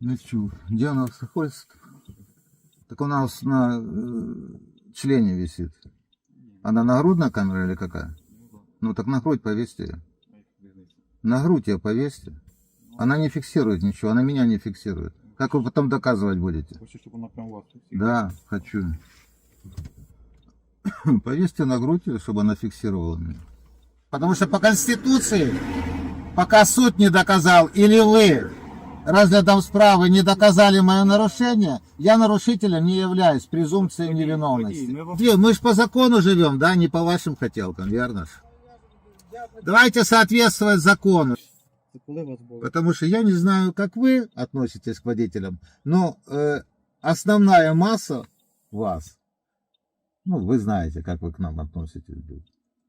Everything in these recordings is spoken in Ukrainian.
Лечу. Где она находится? Так у нас на э, члене висит. Она нагрудная камера или какая? Ну так на грудь повесьте ее. На грудь ее повесьте. Она не фиксирует ничего, она меня не фиксирует. Как вы потом доказывать будете? Хочу, чтобы она прям вас. Да, хочу. Повесьте на грудь, её, чтобы она фиксировала меня. Потому что по Конституции, пока суд не доказал, или вы разглядом справы не доказали мое нарушение, я нарушителем не являюсь, презумпцией невиновности. Две, Мы же по закону живем, да, не по вашим хотелкам, верно ж? Давайте соответствовать закону. Потому что я не знаю, как вы относитесь к водителям, но э, основная масса вас, ну, вы знаете, как вы к нам относитесь.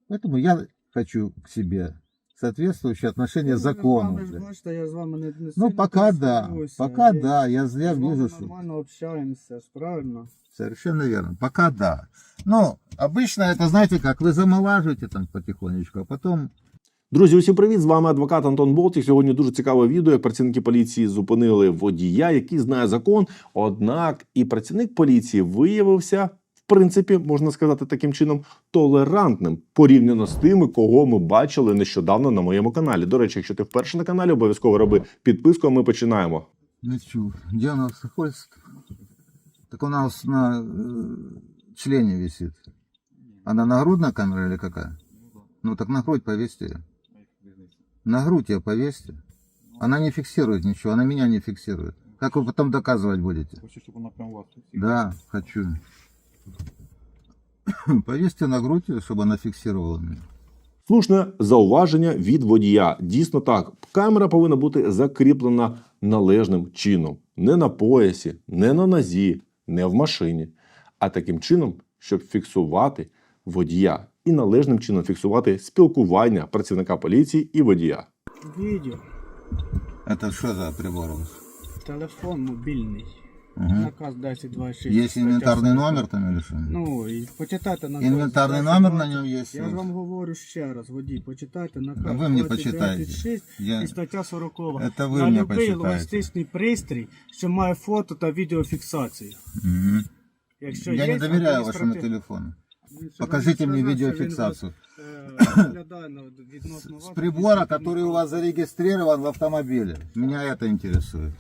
Поэтому я хочу к себе соответствующее отношение закону. Ви ж блин. бачите, я з вами не, не Ну, сильно пока да, користуюся. пока Я- да, я, я З вами вижу, что нормально общаємося, ж правильно? совершенно верно, пока да. Но обычно это, знаете, как вы замолаживаете там потихонечку, а потом Друзі, усім привіт! З вами адвокат Антон Болтік. Сьогодні дуже цікаве відео. Як працівники поліції зупинили водія, який знає закон. Однак і працівник поліції виявився, в принципі, можна сказати таким чином, толерантним порівняно з тими, кого ми бачили нещодавно на моєму каналі. До речі, якщо ти вперше на каналі, обов'язково роби підписку. А ми починаємо. лечу. Где она находится? Так у нас на э, члене висит. Она нагрудная камера или какая? Ну так на грудь повесьте ее. На грудь ее повесьте. Она не фиксирует ничего, она меня не фиксирует. Как вы потом доказывать будете? Хочу, щоб вона прям вас фіксировала. Да, хочу. Повесьте на грудь, её, чтобы она фиксировала меня. Слушне зауваження від водія. Дійсно так, камера повинна бути закріплена належним чином, не на поясі, не на нозі, не в машині, а таким чином, щоб фіксувати водія і належним чином фіксувати спілкування працівника поліції і водія. Відео, Это что за прибор у вас? телефон мобільний, Мгм. наказ 1026. Есть стаття инвентарный 40. номер там или что? Ну, і почитайте наказ. Инвентарный 1026. номер на нем есть? Я ж вам говорю ще раз, водій, почитайте наказ. А ви мені 2026 Я- і стаття 40. Це ви на мені любий почитайте. логістичний пристрій, що має фото та відеофіксацію. Мгм. Якщо Я є не доверяю адміністратив- вашему телефону. Він ще Покажите вам мне сказав, що він видеофиксацию. вас, е, розглядає на- відносно вас С прибора, відносно который у вас зарегистрирован в автомобиле. Меня это интересует.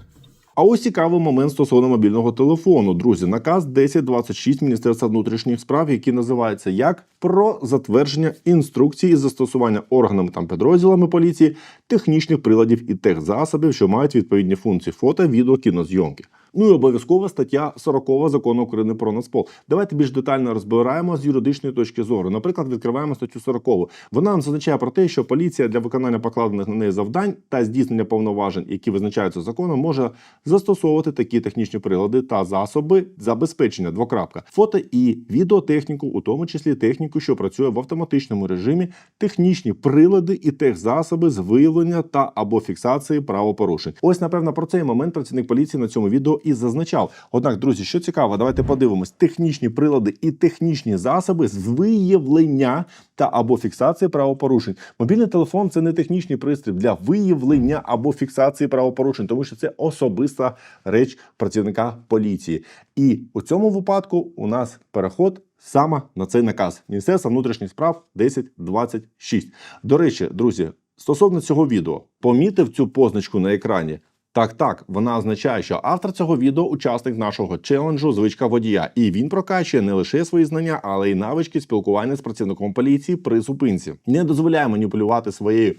А ось цікавий момент стосовно мобільного телефону. Друзі, наказ 1026 Міністерства внутрішніх справ, який називається як про затвердження інструкції із застосування органами та підрозділами поліції технічних приладів і техзасобів, що мають відповідні функції фото, відео, кінозйомки. Ну і обов'язкова стаття 40 закону України про Нацпол. Давайте більш детально розбираємо з юридичної точки зору. Наприклад, відкриваємо статтю 40. Вона нам зазначає про те, що поліція для виконання покладених на неї завдань та здійснення повноважень, які визначаються законом, може застосовувати такі технічні прилади та засоби забезпечення двокрапка, фото і відеотехніку, у тому числі техніку, що працює в автоматичному режимі, технічні прилади і техзасоби з виявлення та або фіксації правопорушень. Ось напевно про цей момент працівник поліції на цьому відео і зазначав. Однак, друзі, що цікаво, давайте подивимось: технічні прилади і технічні засоби з виявлення та або фіксації правопорушень. Мобільний телефон це не технічний пристрій для виявлення або фіксації правопорушень, тому що це особиста реч працівника поліції. І у цьому випадку у нас переход саме на цей наказ Міністерства внутрішніх справ 1026. До речі, друзі, стосовно цього відео, помітив цю позначку на екрані. Так, так, вона означає, що автор цього відео учасник нашого челенджу звичка водія, і він прокачує не лише свої знання, але й навички спілкування з працівником поліції при зупинці. Не дозволяє маніпулювати своєю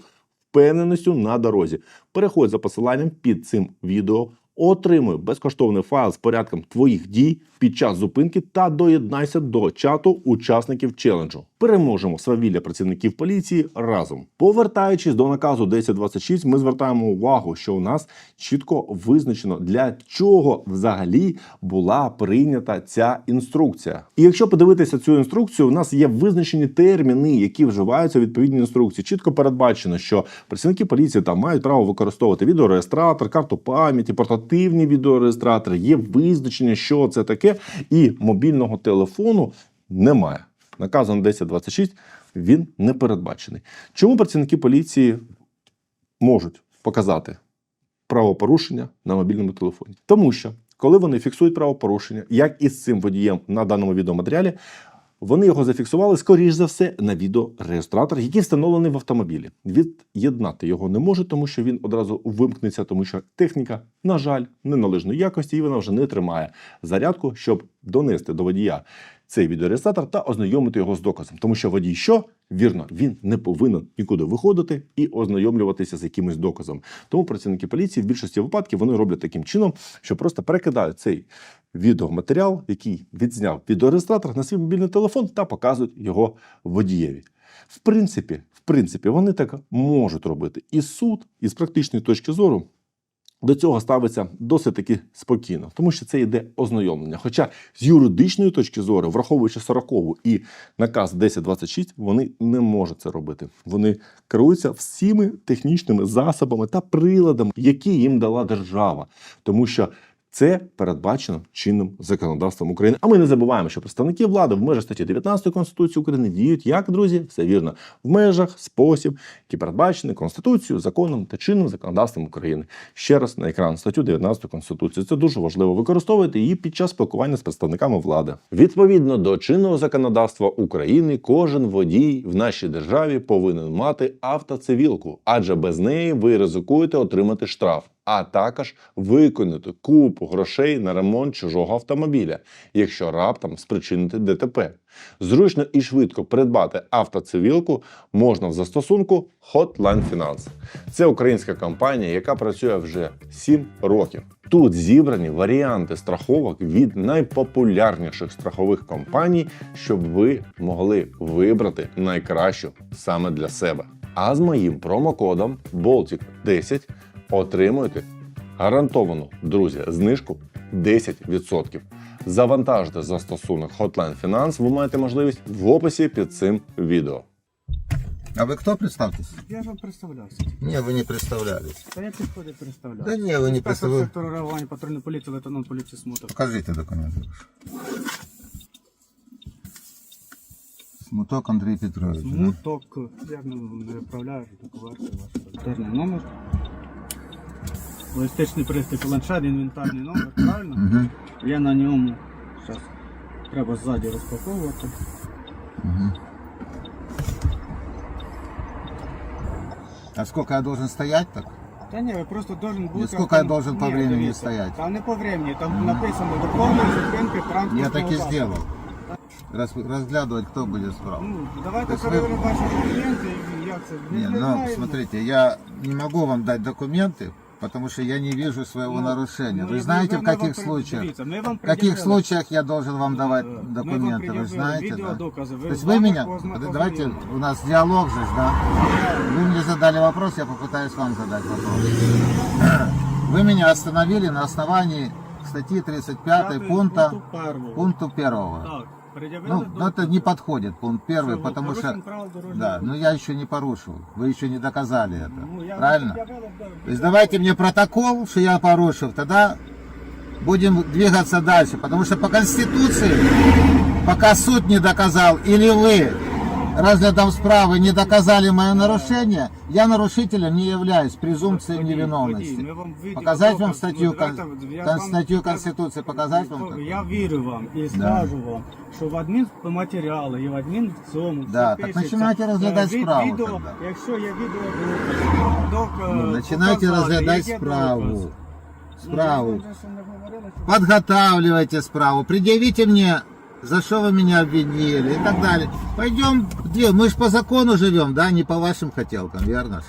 впевненістю на дорозі. Переходь за посиланням під цим відео, отримуй безкоштовний файл з порядком твоїх дій під час зупинки та доєднайся до чату учасників челенджу. Переможемо свавілля працівників поліції разом. Повертаючись до наказу 1026, ми звертаємо увагу, що у нас чітко визначено для чого взагалі була прийнята ця інструкція. І якщо подивитися цю інструкцію, у нас є визначені терміни, які вживаються у відповідній інструкції. Чітко передбачено, що працівники поліції там мають право використовувати відеореєстратор, карту пам'яті, портативні відеореєстратори. Є визначення, що це таке, і мобільного телефону немає. Наказом 1026 він не передбачений. Чому працівники поліції можуть показати правопорушення на мобільному телефоні. Тому що, коли вони фіксують правопорушення, як і з цим водієм на даному відеоматеріалі, вони його зафіксували, скоріш за все, на відеореєстратор, який встановлений в автомобілі. Від'єднати його не може, тому що він одразу вимкнеться, тому що техніка, на жаль, неналежної якості, і вона вже не тримає зарядку, щоб донести до водія цей відеореєстратор та ознайомити його з доказом. Тому що водій що? Вірно, він не повинен нікуди виходити і ознайомлюватися з якимось доказом. Тому працівники поліції в більшості випадків вони роблять таким чином, що просто перекидають цей відеоматеріал, який відзняв відеореєстратор на свій мобільний телефон та показують його водієві. В принципі, в принципі, вони так можуть робити. І суд, із практичної точки зору, до цього ставиться досить таки спокійно, тому що це йде ознайомлення. Хоча з юридичної точки зору, враховуючи 40 і наказ 1026, вони не можуть це робити. Вони керуються всіми технічними засобами та приладами, які їм дала держава, тому що. Це передбачено чинним законодавством України. А ми не забуваємо, що представники влади в межах статті 19 Конституції України діють як друзі, все вірно, в межах, спосіб, які передбачені Конституцією, законом та чинним законодавством України. Ще раз на екран статтю 19 Конституції. Це дуже важливо використовувати її під час спілкування з представниками влади. Відповідно до чинного законодавства України, кожен водій в нашій державі повинен мати автоцивілку, адже без неї ви ризикуєте отримати штраф. А також виконати купу грошей на ремонт чужого автомобіля, якщо раптом спричинити ДТП. Зручно і швидко придбати автоцивілку можна в застосунку Hotline Finance. Це українська компанія, яка працює вже 7 років. Тут зібрані варіанти страховок від найпопулярніших страхових компаній, щоб ви могли вибрати найкращу саме для себе. А з моїм промокодом Baltic 10 отримуєте гарантовану, друзі, знижку 10%. Завантажте застосунок Hotline Finance, ви маєте можливість в описі під цим відео. А вы кто, представьтесь? Я ж вам представлявся. Не, вы не представлялись. Та я підходить представляв. Да не, вы не Інспектор представляли. сектору реагування патрульної поліції, лейтенант поліції Смуток. Покажите документы. Смуток Андрей Петрович. да? Смуток. Як не не виправляю, таку версію ваш характерний номер. Логістичний пристрій планшет, інвентарний номер, правильно? Мгм, Я на ньому. Зараз треба ззаді розпаковувати. мгм. А сколько я должен стоять так? Та ні, ви просто должен бути. скільки я должен по Ні, времени дивіться, стоять? Там не по времени, там написано до повної зупинки транспортного Я так и засобу. сделал. Раз, разглядывать, кто будет справа. Ну, давайте То есть перевіримо ваші документи і як це. Ми Не, не ну, знаємо. смотрите, я не могу вам дать документы, Потому что я не вижу своего ну, нарушения. Вы знаете, в каких случаях? В каких случаях я должен вам давать документы? Вы знаете, да? То есть вы меня... Давайте, у нас диалог же, да? Вы мне задали вопрос, я попытаюсь вам задать вопрос. Вы меня остановили на основании статьи 35 пункта пункту 1. Ну, это не подходит, пункт первый, Все, потому что... Да, но я еще не порушил. Вы еще не доказали это. Ну, я правильно? То есть давайте мне протокол, что я порушил, тогда будем двигаться дальше. Потому что по Конституции, пока суд не доказал, или вы разглядом справы не доказали мое нарушение, я нарушителем не являюсь, презумпцией Водій, невиновности. водій, ми вам відео Показать вам доказ, статью, ну, давайте, кон- я кон- вам- статью я- Конституции показать вам? Добре, такую? Я вірю вам і скажу вам, що в адмінматеріали і в адмін цьому Да, все так пишеться. починайте розглядати Е, від- справу Відео, тогда. якщо є відео док, Ну, начинайте разглядать справу. Справу. Подготавливайте справу, предъявите мне, за что вы меня обвинили и так далее. Пойдем, где? Мы же по закону живем, да, не по вашим хотелкам, верно?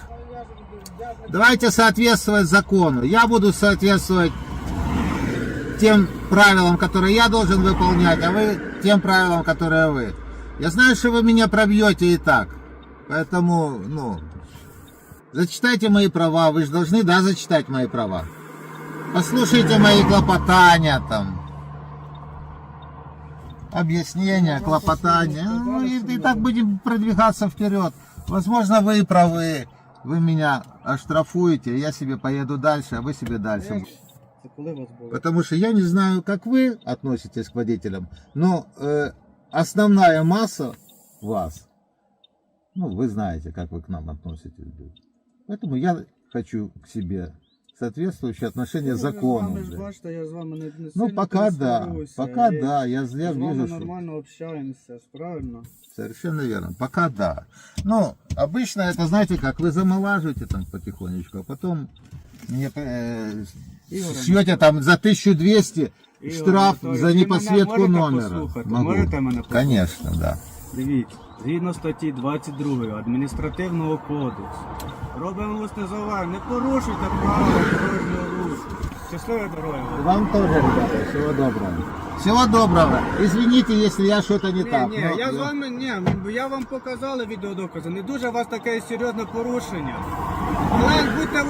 Давайте соответствовать закону. Я буду соответствовать тем правилам, которые я должен выполнять, а вы тем правилам, которые вы. Я знаю, что вы меня пробьете и так. Поэтому, ну, зачитайте мои права. Вы же должны, да, зачитать мои права. Послушайте мои клопотания там. Объяснения, клопотания. Ну, и, и так будем продвигаться вперед. Возможно, вы правы. Вы меня оштрафуете, я себе поеду дальше, а вы себе дальше. Потому что я не знаю, как вы относитесь к водителям, но э, основная масса вас, ну, вы знаете, как вы к нам относитесь. Поэтому я хочу к себе соответствующее отношение Ну, закону. Ви з вами ж блядь. бачите, я з вами не, не Ну, сильно пока да, користуюся, пока і да, я, я з вами вижу, что... нормально общаємося, правильно? Совершенно верно. Пока да. Ну, обычно это, знаете, как вы замолаживаете там потихонечку, а потом мне э, Игорь шьете там за 1200 Ігор штраф Анатолійович, за ви непосветку мене можете номера. послухати? Могу. Можете мене послухати? Конечно, да. Дивіться, Згідно статті 22 адміністративного кодексу, робимо усне зауваження, не порушуйте правила дорожнього руху. Щасливої дороги вам. Вам тоже, ребята, всего доброго. Всего доброго. Извините, если я что-то не Ні, так. ні, но я з вами, ні, я вам показали відеодокази, не дуже у вас таке серйозне порушення. Але будьте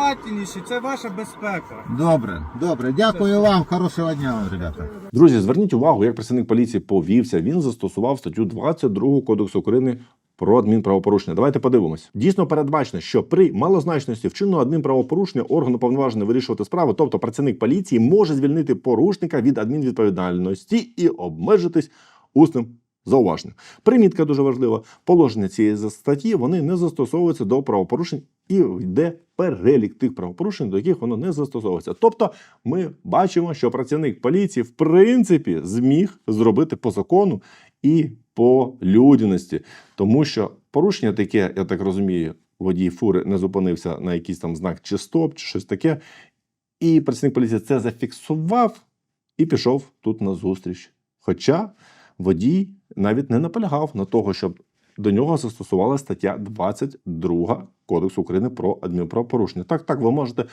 внимательніші, це ваша безпека. Добре, добре. Дякую вам. Хорошого дня вам, ребята. Друзі, зверніть увагу, як працівник поліції повівся. Він застосував статтю 22 Кодексу України про адмінправопорушення. Давайте подивимось. Дійсно передбачено, що при малозначності вчинного адмінправопорушення органу повноважений вирішувати справи, тобто працівник поліції може звільнити порушника від адмінвідповідальності і обмежитись усним зауваженням. Примітка дуже важлива. Положення цієї статті вони не застосовуються до правопорушень і йде перелік тих правопорушень, до яких воно не застосовується. Тобто, ми бачимо, що працівник поліції в принципі зміг зробити по закону і по людяності, тому що порушення таке, я так розумію, водій фури не зупинився на якийсь там знак чи стоп, чи щось таке. І працівник поліції це зафіксував і пішов тут на зустріч. Хоча водій навіть не наполягав на того, щоб до нього застосувала стаття 22 Кодексу України про адмінправопорушення. Так, так, ви можете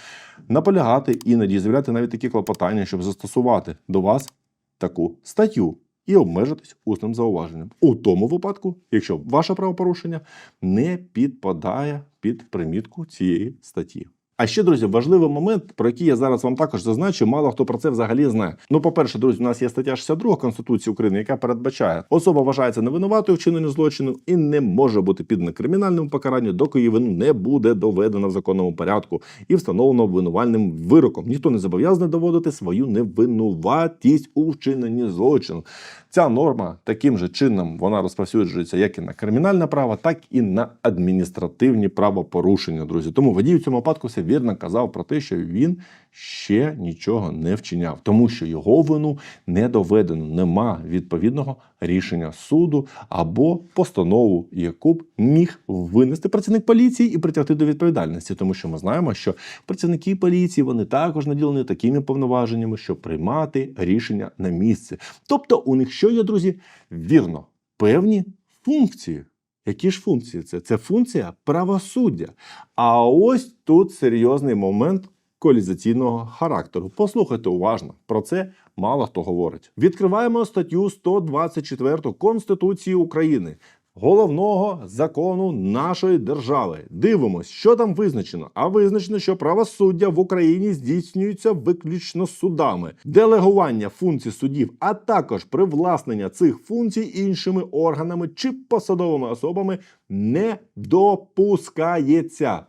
наполягати іноді заявляти навіть такі клопотання, щоб застосувати до вас таку статтю і обмежитись усним зауваженням. У тому випадку, якщо ваше правопорушення не підпадає під примітку цієї статті. А ще, друзі, важливий момент, про який я зараз вам також зазначу, мало хто про це взагалі знає. Ну, по-перше, друзі, у нас є стаття 62 Конституції України, яка передбачає, особа вважається невинуватою в вчиненні злочину і не може бути підна кримінальному покаранню, доки її вину не буде доведена в законному порядку і встановлено обвинувальним вироком. Ніхто не зобов'язаний доводити свою невинуватість у вчиненні злочину. Ця норма таким же чином вона розповсюджується як і на кримінальне право, так і на адміністративні правопорушення, друзі. Тому водій у цьому випадку все вірно казав про те, що він ще нічого не вчиняв, тому що його вину не доведено. Нема відповідного рішення суду або постанову, яку б міг винести працівник поліції і притягти до відповідальності, тому що ми знаємо, що працівники поліції вони також наділені такими повноваженнями, щоб приймати рішення на місці. Тобто, у них що є, друзі? Вірно, певні функції. Які ж функції це? Це функція правосуддя. А ось тут серйозний момент колізаційного характеру. Послухайте уважно, про це мало хто говорить. Відкриваємо статтю 124 Конституції України. Головного закону нашої держави. Дивимось, що там визначено. А визначено, що правосуддя в Україні здійснюється виключно судами, делегування функцій судів, а також привласнення цих функцій іншими органами чи посадовими особами не допускається.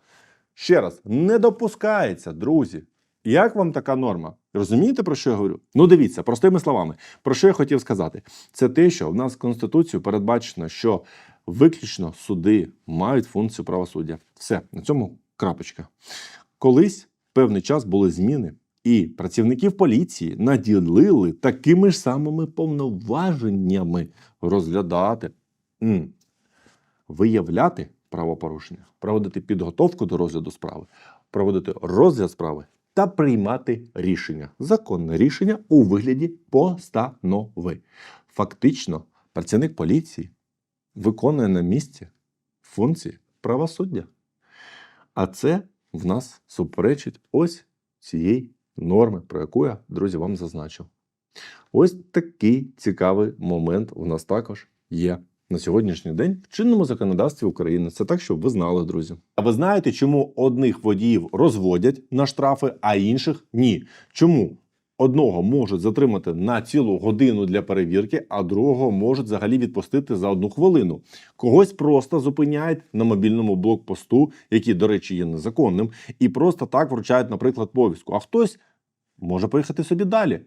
Ще раз, не допускається, друзі. Як вам така норма? Розумієте, про що я говорю? Ну, дивіться, простими словами, про що я хотів сказати? Це те, що в нас Конституцією передбачено, що виключно суди мають функцію правосуддя. Все, на цьому крапочка. Колись певний час були зміни, і працівників поліції наділили такими ж самими повноваженнями розглядати, виявляти правопорушення, проводити підготовку до розгляду справи, проводити розгляд справи та приймати рішення, законне рішення у вигляді постанови. Фактично, працівник поліції виконує на місці функції правосуддя. А це в нас суперечить ось цієї норми, про яку я, друзі, вам зазначив. Ось такий цікавий момент у нас також є на сьогоднішній день в чинному законодавстві України. Це так, щоб ви знали, друзі. А ви знаєте, чому одних водіїв розводять на штрафи, а інших ні? Чому? Одного можуть затримати на цілу годину для перевірки, а другого можуть взагалі відпустити за одну хвилину. Когось просто зупиняють на мобільному блокпосту, який, до речі, є незаконним, і просто так вручають, наприклад, повістку. А хтось може поїхати собі далі.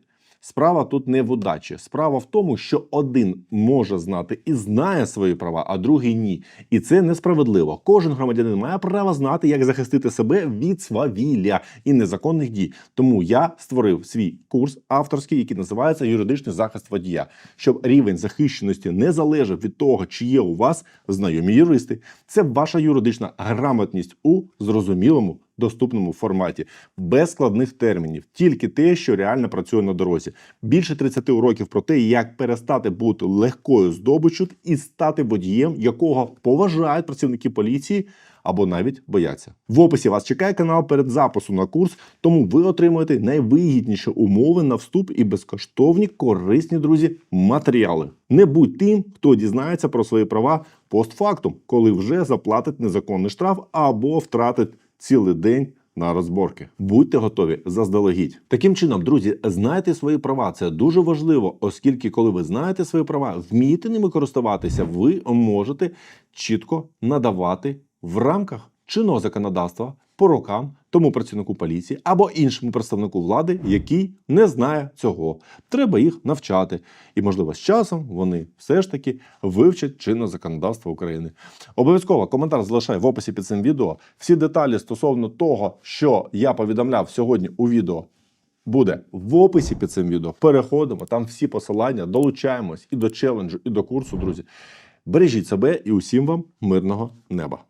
Справа тут не в удачі. Справа в тому, що один може знати і знає свої права, а другий ні. І це несправедливо. Кожен громадянин має право знати, як захистити себе від свавілля і незаконних дій. Тому я створив свій курс авторський, який називається Юридичний захист водія, щоб рівень захищеності не залежав від того, чи є у вас знайомі юристи. Це ваша юридична грамотність у зрозумілому. Доступному форматі без складних термінів, тільки те, що реально працює на дорозі. Більше 30 уроків про те, як перестати бути легкою здобиччю і стати водієм, якого поважають працівники поліції або навіть бояться. В описі вас чекає канал перед запису на курс, тому ви отримуєте найвигідніші умови на вступ і безкоштовні корисні друзі матеріали. Не будь тим, хто дізнається про свої права постфактум, коли вже заплатить незаконний штраф або втратить цілий день. На розборки будьте готові заздалегідь. Таким чином, друзі, знайте свої права. Це дуже важливо, оскільки, коли ви знаєте свої права, вмієте ними користуватися, ви можете чітко надавати в рамках чинного законодавства по рукам тому працівнику поліції або іншому представнику влади, який не знає цього. Треба їх навчати, і можливо з часом вони все ж таки вивчать чинне законодавство України. Обов'язково коментар залишай в описі під цим відео. Всі деталі стосовно того, що я повідомляв сьогодні у відео. Буде в описі під цим відео. Переходимо там всі посилання, долучаємось і до челенджу, і до курсу, друзі. Бережіть себе і усім вам мирного неба.